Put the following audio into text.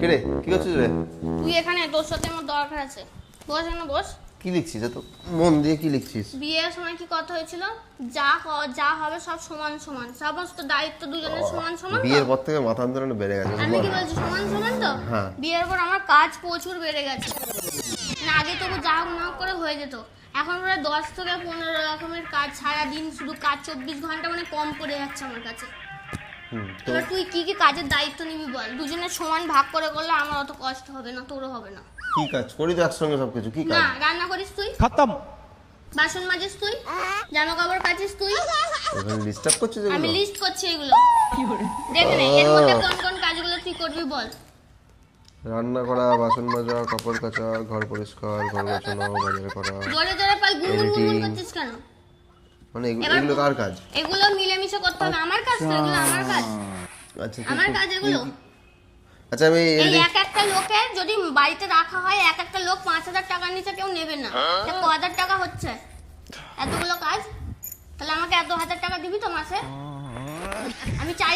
কে রে? কি করছিস রে? তুই এখানে তোর সাথে আমার দরকার আছে। বস এখানে বস। কি লিখছিস? এত মন দিয়ে কি লিখছিস? বিয়ের সময় কি কথা হয়েছিল? যা যা হবে সব সমান সমান। সমস্ত দায়িত্ব দুজনের সমান সমান তো? বিয়ের পর থেকে মাথা আন্দোলন বেড়ে গেছে আমি কি বলছি সমান সমান তো? হ্যাঁ। বিয়ের পর আমার কাজ প্রচুর বেড়ে গেছে। না আগে তবু যা হোক না করে হয়ে যেত। এখন প্রায় দশ থেকে পনেরো রকমের কাজ সারাদিন শুধু কাজ চব্বিশ ঘণ্টা মানে কম পড়ে যাচ্ছে আমার কাছে। তো এবার তুই কি কি কাজের দায়িত্ব নিবি বল? দুজনে সমান ভাগ করে করলে আমার অত কষ্ট হবে না তোরও হবে না। কি কাজ? করি তো একসঙ্গে সব কিছু কি কাজ? না রান্না করিস তুই? খতম। বাসন মাজিস তুই? জামা কাপড় কাচিস তুই? এখন ডিস্টার্ব করছিস আমি লিস্ট করছি এগুলো। দেখ না এর মধ্যে কোন কোন কাজগুলো তুই করবি বল। রান্না করা বাসন মাজা কাপড় কাচা ঘর পরিষ্কার ঘর গোছানো বাজার করা জোরে জোরে পাল গুনগুন করছিস কেন? মানে এগুলো কার কাজ? এগুলো মি মিলেমিশে করতে হবে আমার কাজ তো এগুলো আমার কাজ। আচ্ছা আমার কাজ এগুলো। আচ্ছা আমি এই এক একটা লোকের যদি বাড়িতে রাখা হয় এক একটা লোক পাঁচ হাজার টাকার নিচে কেউ নেবে না। তা ক হাজার টাকা হচ্ছে। এতগুলো কাজ? তাহলে আমাকে এত হাজার টাকা দিবি তো মাসে? আমি চাই